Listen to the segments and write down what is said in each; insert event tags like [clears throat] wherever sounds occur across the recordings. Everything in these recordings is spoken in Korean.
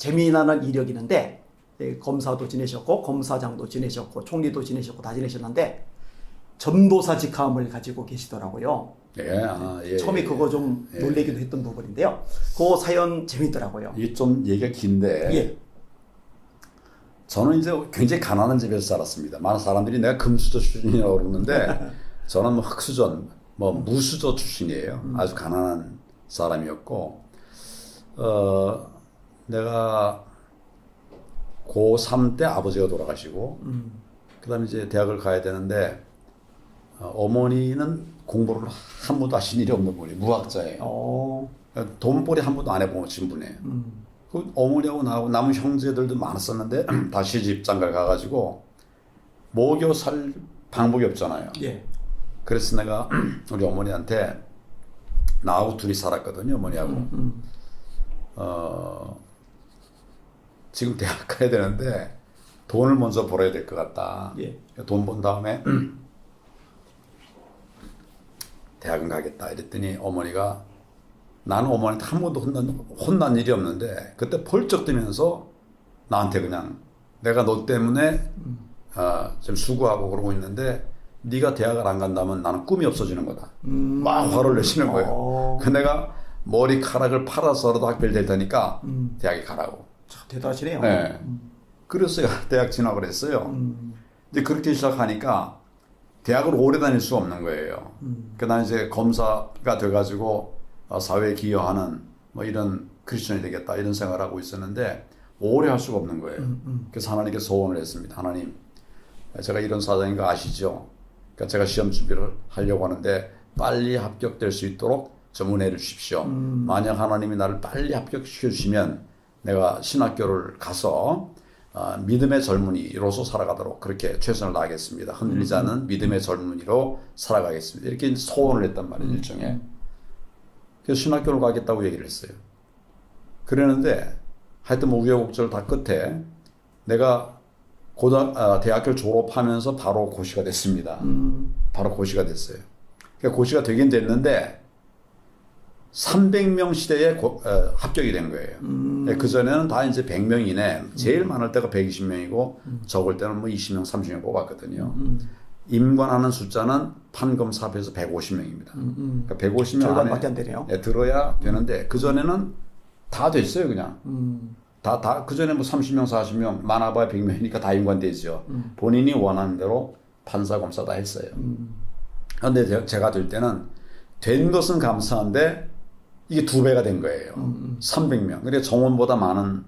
재미나는 이력이는데 예, 검사도 지내셨고 검사장도 지내셨고 총리도 지내셨고 다 지내셨는데 전도사 직함을 가지고 계시더라고요. 예, 아, 예. 처음에 예. 그거 좀 예. 놀래기도 했던 부분인데요. 그 사연 재밌더라고요. 이게 좀 얘기가 긴데 예. 저는 이제 굉장히 가난한 집에서 살았습니다. 많은 사람들이 내가 금수저 출신이라고 그러는데 [laughs] 저는 뭐 흑수저, 뭐 무수저 출신이에요. 아주 가난한 사람이었고 어 내가 고3 때 아버지가 돌아가시고 그다음에 이제 대학을 가야 되는데 어, 어머니는 공부를 한 번도 하신 일이 없는 분이 무학자예요. 어, 돈벌이 한 번도 안 해보신 분이에요. 그 어머니하고 나하고 남은 형제들도 많았었는데 다 시집 장가 가가지고 먹여 살 방법이 없잖아요. 예. 그래서 내가 [clears throat] 우리 어머니한테 나하고 둘이 살았거든요. 어머니하고. 음, 어, 지금 대학 가야 되는데 돈을 먼저 벌어야 될 것 같다. 예. 돈 번 다음에 [clears throat] 대학은 가겠다. 이랬더니 어머니가 나는 어머니한테 한 번도 혼난, 혼난 일이 없는데 그때 펄쩍 뜨면서 나한테 그냥 내가 너 때문에 어, 좀 수고하고 그러고 있는데 네가 대학을 안 간다면 나는 꿈이 없어지는 거다. 음. 막 화를 내시는 거예요. 어. 그 내가 머리카락을 팔아서라도 학교를 될 테니까 음. 대학에 가라고. 참 대단하시네요. 네. 그래서 대학 진학을 했어요. 음. 이제 그렇게 시작하니까 대학을 오래 다닐 수 없는 거예요. 음. 그난 이제 검사가 돼가지고 어, 사회에 기여하는 뭐 이런 크리스천이 되겠다 이런 생각을 하고 있었는데 오래 할 수가 없는 거예요. 음, 그래서 하나님께 소원을 했습니다. 하나님, 제가 이런 사장인 거 아시죠? 그러니까 제가 시험 준비를 하려고 하는데 빨리 합격될 수 있도록 좀 은혜를 주십시오. 음. 만약 하나님이 나를 빨리 합격시켜 주시면 내가 신학교를 가서 어, 믿음의 젊은이로서 살아가도록 그렇게 최선을 다하겠습니다. 흔들리지 않는 믿음의 젊은이로 살아가겠습니다. 이렇게 소원을 했단 말이에요, 일종의. 그래서 신학교를 가겠다고 얘기를 했어요. 그러는데 하여튼 뭐 우여곡절 다 끝에 내가 고등 아, 대학교를 졸업하면서 바로 고시가 됐습니다. 음. 바로 고시가 됐어요. 그러니까 고시가 되긴 됐는데 300명 시대에 고- 어, 합격이 된 거예요. 음. 그 전에는 다 이제 100명 이내, 제일 많을 때가 120명이고 적을 때는 뭐 20명, 30명 뽑았거든요. 음. 임관하는 숫자는 판검사업에서 150명입니다. 음. 그러니까 150명 절반밖에 안 되네요. 예, 들어야 되는데 그 전에는 다 됐어요, 그냥. 음. 다, 다, 그 전에 뭐 30명, 40명, 많아봐야 100명이니까 다 임관되죠. 음. 본인이 원하는 대로 판사, 검사 다 했어요. 음. 그런데 제- 제가 될 때는 된 것은 감사한데 이게 두 배가 된 거예요. 음. 300명. 그래 정원보다 많은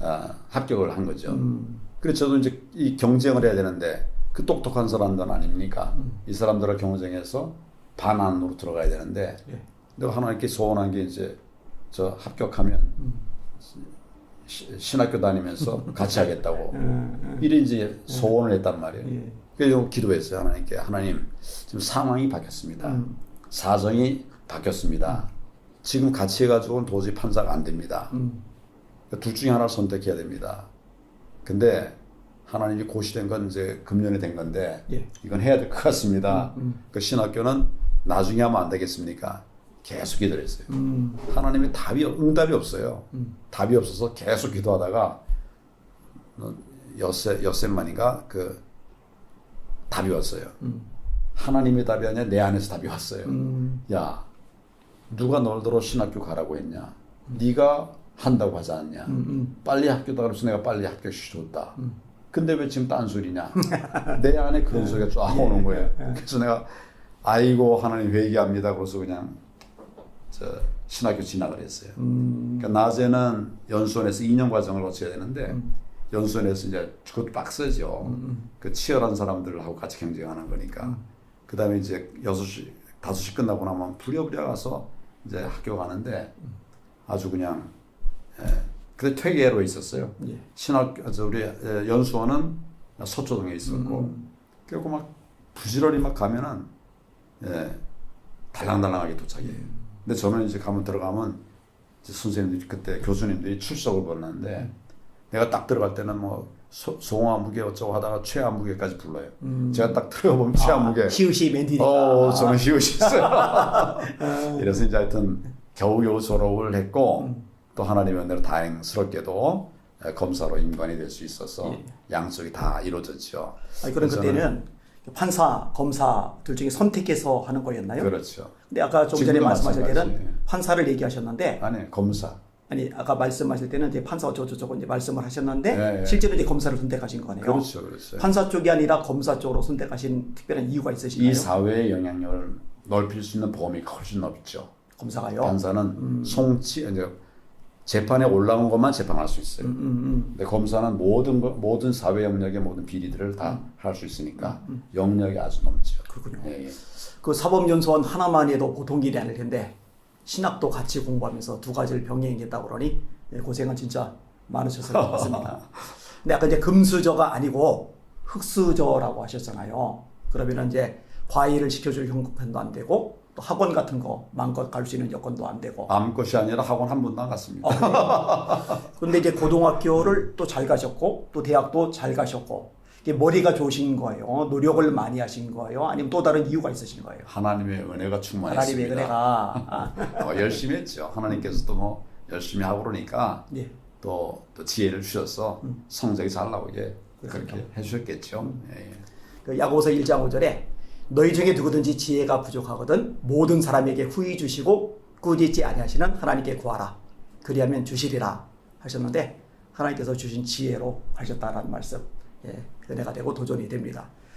어, 합격을 한 거죠. 음. 그래서 저도 이제 이 경쟁을 해야 되는데 그 똑똑한 사람들 아닙니까? 이 사람들과 경쟁해서 반 안으로 들어가야 되는데 예. 내가 하나님께 소원한 게 이제 저 합격하면 시- 신학교 다니면서 [laughs] 같이 하겠다고 음. 이래 이제 소원을 했단 말이에요. 예. 그래서 기도했어요 하나님께 하나님 지금 상황이 바뀌었습니다. 음. 사정이 바뀌었습니다. 지금 같이 해가지고는 도저히 판사가 안 됩니다. 음. 둘 중에 하나를 선택해야 됩니다. 근데 하나님이 고시된 건 이제 금년에 된 건데 예. 이건 해야 될 것 같습니다. 음. 그 신학교는 나중에 하면 안 되겠습니까? 계속 기도했어요. 음. 하나님의 답이 응답이 없어요. 음. 답이 없어서 계속 기도하다가 어, 엿새 엿새만인가 그 답이 왔어요. 음. 하나님의 답이 아니라 내 안에서 답이 왔어요. 음. 야 누가 너더러 신학교 가라고 했냐? 네가 한다고 하지 않냐? 음. 빨리 학교 다 그래서 내가 빨리 합격시켜줬다. 근데 왜 지금 딴소리냐? [laughs] 내 안에 그런 소리가 쫙 오는 거예요. 그래서 내가 아이고 하나님 회개합니다. 그래서 그냥 저 신학교 진학을 했어요. 음. 그러니까 낮에는 연수원에서 2년 과정을 거쳐야 되는데 연수원에서 이제 그것도 빡세죠. 그 치열한 사람들하고 같이 경쟁하는 거니까. 그 다음에 이제 6시, 5시 끝나고 나면 부랴부랴 가서 이제 학교 가는데 아주 그냥, 예. 근데 퇴계로 있었어요. 예. 신학, 저 우리 예, 연수원은 서초동에 있었고, 그리고 막 부지런히 막 가면은, 예, 달랑달랑하게 도착해요. 근데 저는 이제 가면 들어가면 이제 선생님들이 그때 교수님들이 출석을 벌였는데 내가 딱 들어갈 때는 뭐 소, 송화 무게 어쩌고 하다가 최하 무게까지 불러요. 음. 제가 딱 들어보면 최하 무게. 히읗이 맨 뒤니까. 어, 저는 히읗이 있어요. [laughs] 이래서 이제 하여튼 겨우겨우 졸업을 했고 또 하나님의 은혜로 다행스럽게도 에, 검사로 임관이 될 수 있어서 예. 양쪽이 다 이루어졌죠. 아니, 그래서 그때는 판사, 검사 둘 중에 선택해서 하는 거였나요? 그렇죠. 근데 아까 좀 전에 때는 마찬가지. 판사를 얘기하셨는데 아니 검사. 아니 아까 말씀하실 때는 이제 판사 어쩌고저쩌고 이제 말씀을 하셨는데 네, 네. 실제로 이제 검사를 선택하신 거네요. 그렇죠, 그렇죠. 판사 쪽이 아니라 검사 쪽으로 선택하신 특별한 이유가 있으신가요? 이 사회의 영향력을 넓힐 수 있는 범위 훨씬 넓죠. 검사가요. 판사는 음. 송치 이제 재판에 올라온 것만 재판할 수 있어요. 음, 근데 검사는 모든 거, 모든 사회 영역의 모든 비리들을 다 할 수 있으니까 영역이 아주 넘죠. 음, 그렇군요. 예, 예. 그 사법연수원 하나만 해도 보통 일이 아닐 텐데 신학도 같이 공부하면서 두 가지를 병행했다고 그러니 예, 고생은 진짜 많으셨을 것 같습니다. [laughs] 근데 아까 이제 금수저가 아니고 흑수저라고 하셨잖아요. 그러면 이제 과외를 시켜줄 형편도 안 되고 또 학원 같은 거 마음껏 갈 수 있는 여건도 안 되고 아무것이 아니라 학원 한 번도 안 갔습니다. 근데 이제 고등학교를 또 잘 가셨고 또 대학도 잘 가셨고 머리가 좋으신 거예요. 노력을 많이 하신 거예요. 아니면 또 다른 이유가 있으신 거예요. 하나님의 은혜가 충만했습니다. 하나님의 은혜가 아, 어, 열심히 했죠. 하나님께서도 뭐 열심히 하고 그러니까 예. 또, 또 지혜를 주셔서 성적이 잘 나오게. 그렇게 해주셨겠죠. 예, 예. 그 야고보서 1장 5절에 너희 중에 누구든지 지혜가 부족하거든 모든 사람에게 후히 주시고 꾸짖지 아니하시는 하나님께 구하라 그리하면 주시리라 하셨는데 하나님께서 주신 지혜로 하셨다라는 말씀 예, 은혜가 되고 도전이 됩니다.